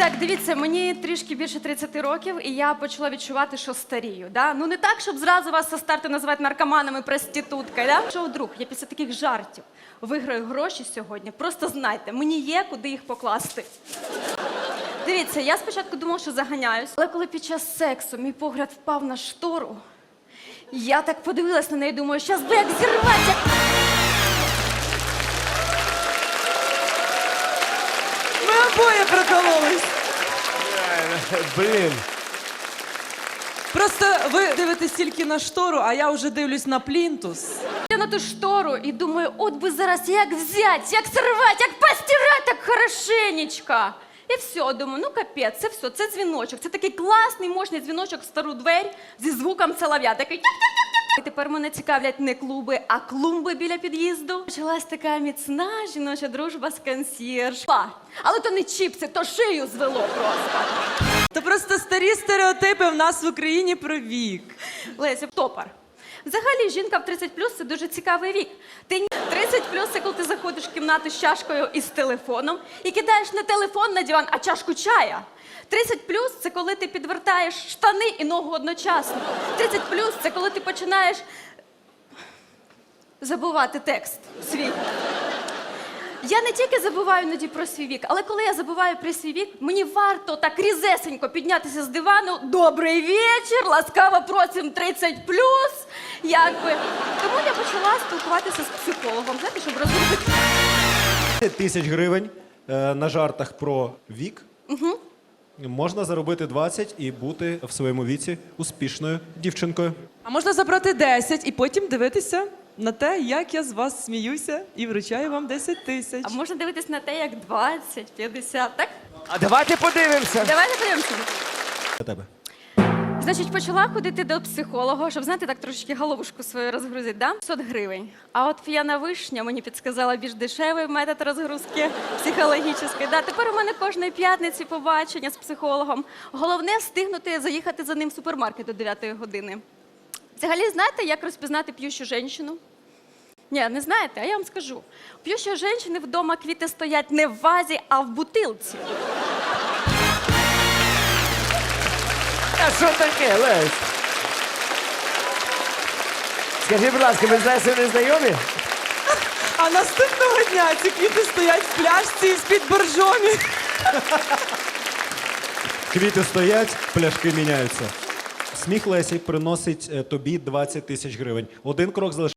Так, дивіться, мені трішки більше 30 років, і я почала відчувати, що старію. Да? Ну не так, щоб зразу вас со старту називати наркоманами, проституткою. Да? Що вдруг, я після таких жартів виграю гроші сьогодні. Просто знайте, мені є куди їх покласти. Дивіться, я спочатку думала, що заганяюсь, але коли під час сексу мій погляд впав на штору, я так подивилась на неї, думаю, щас би як зірвати. Обоє прокололись. Блін. Просто ви дивитесь тільки на штору, а я вже дивлюсь на плінтус. Я на ту штору і думаю, от би зараз як взять, як сорвати, як постирати так хорошенечко. І все, думаю, ну капець, це все, це дзвіночок. Це такий класний, мощний дзвіночок в стару двері зі звуком солов'я. Такий. І тепер мене цікавлять не клуби, а клумби біля під'їзду. Почалась така міцна жіноча дружба з консьєрж. Па. Але то не чіпси, то шию звело просто. То просто старі стереотипи в нас в Україні про вік. Леся, топар. Взагалі, жінка в 30 плюс це дуже цікавий вік. Ти 30 плюс це коли ти заходиш в кімнату з чашкою і з телефоном і кидаєш не телефон на диван, а чашку чая. 30 плюс це коли ти підвертаєш штани і ногу одночасно. 30 плюс це коли ти починаєш забувати текст свій. Я не тільки забуваю іноді про свій вік, але коли я забуваю про свій вік, мені варто так різесенько піднятися з дивану. Добрий вечір, ласкаво просим 30 Якби. Тому я почала спілкуватися з психологом, знаєте, щоб розробити. 10 тисяч гривень е, на жартах про вік. Можна заробити 20 і бути в своєму віці успішною дівчинкою. А можна забрати 10 і потім дивитися на те, як я з вас сміюся і вручаю вам 10 тисяч. А можна дивитись на те, як 20, 50, так? А давайте подивимося. Давайте подивимося. Для тебе. Значить, почала ходити до психолога, щоб знаєте, так трошечки головушку свою розгрузити, да? 500 гривень. А от п'яна вишня мені підсказала більш дешевий метод розгрузки психологічної. Да, тепер у мене кожної п'ятниці побачення з психологом. Головне встигнути заїхати за ним в супермаркет до 9 години. Взагалі, знаєте, як розпізнати п'ющу жінку? Ні, не знаєте, а я вам скажу. У п'ющої жінки вдома квіти стоять не в вазі, а в бутилці. А що таке, Лесь? Скажи, будь ласка, ви знаєте, не знайомі? А наступного дня ці квіти стоять в пляшці з-під боржомі. Квіти стоять, пляшки міняються. Сміх Лесі приносить е, тобі 20 тисяч гривень. Один крок залишається.